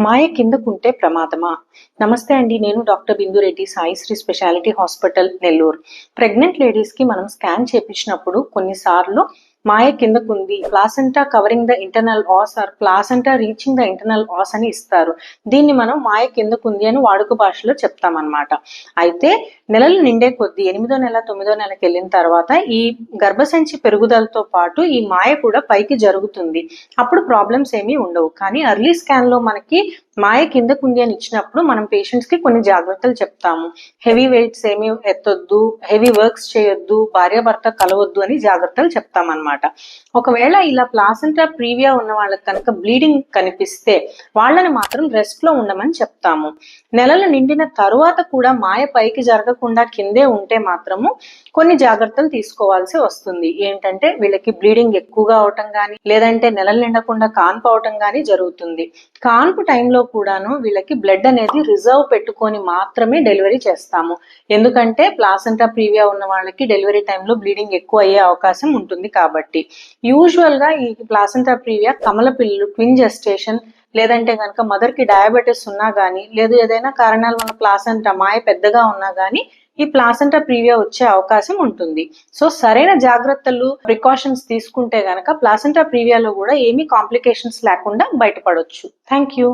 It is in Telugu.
మాయ కిందకుంటే ప్రమాదమా? నమస్తే అండి నేను doctor Bindu Reddy Saisri speciality hospital Nellore. Pregnant లేడీస్కి మనం స్కాన్ చేపించినప్పుడు కొన్నిసార్లు మాయ కిందకుంది. Placenta covering the internal os or placenta reaching the internal os అని ఇస్తారు. దీన్ని మనం మాయ కిందకుంది అని వాడుక భాషలో చెప్తామన్నమాట. అయితే నెలలు నిండే కొద్దీ ఎనిమిదో నెల తొమ్మిదో నెలకి వెళ్ళిన తర్వాత ఈ గర్భసంచి పెరుగుదలతో పాటు ఈ మాయ కూడా పైకి జరుగుతుంది. అప్పుడు ప్రాబ్లమ్స్ ఏమీ ఉండవు. కానీ అర్లీ స్కాన్లో మనకి మాయ కిందకుంది అని ఇచ్చినప్పుడు మనం పేషెంట్స్కి కొన్ని జాగ్రత్తలు చెప్తాము. హెవీ వెయిట్స్ ఏమి ఎత్తొద్దు హెవీ వర్క్స్ చేయొద్దు భార్యాభర్త కలవద్దు అని జాగ్రత్తలు చెప్తామన్నమాట. ఒకవేళ ఇలా ప్లాసెంటా ప్రీవియా ఉన్న వాళ్ళకి కనుక బ్లీడింగ్ కనిపిస్తే వాళ్ళని మాత్రం రెస్ట్లో ఉండమని చెప్తాము. నెలలు నిండిన తరువాత కూడా మాయ పైకి జరగకుండా కిందే ఉంటే మాత్రము కొన్ని జాగ్రత్తలు తీసుకోవాల్సి వస్తుంది. ఏంటంటే వీళ్ళకి బ్లీడింగ్ ఎక్కువగా అవటం కానీ లేదంటే నెలలు నిండకుండా కాన్పు అవటం కానీ జరుగుతుంది. కాన్పు టైంలో కూడాను వీళ్ళకి బ్లడ్ అనేది రిజర్వ్ పెట్టుకొని మాత్రమే డెలివరీ చేస్తాము. ఎందుకంటే ప్లాసెంటా ప్రీవియా ఉన్న వాళ్ళకి డెలివరీ టైంలో బ్లీడింగ్ ఎక్కువ అయ్యే అవకాశం ఉంటుంది కాబట్టి. యూజువల్గా ఈ ప్లాసెంటా ప్రీవియా కమల పిల్లలు ట్విన్ జెస్టేషన్ లేదంటే కనుక మదర్కి డయాబెటీస్ ఉన్నా కానీ లేదు ఏదైనా కారణాల వల్ల ప్లాసెంటా మాయ పెద్దగా ఉన్నా కానీ ఈ ప్లాసెంటా ప్రీవియా వచ్చే అవకాశం ఉంటుంది. సో సరైన జాగ్రత్తలు ప్రికాషన్స్ తీసుకుంటే గనక ప్లాసెంటా ప్రీవియాలో కూడా ఏమీ కాంప్లికేషన్స్ లేకుండా బయటపడొచ్చు. Thank you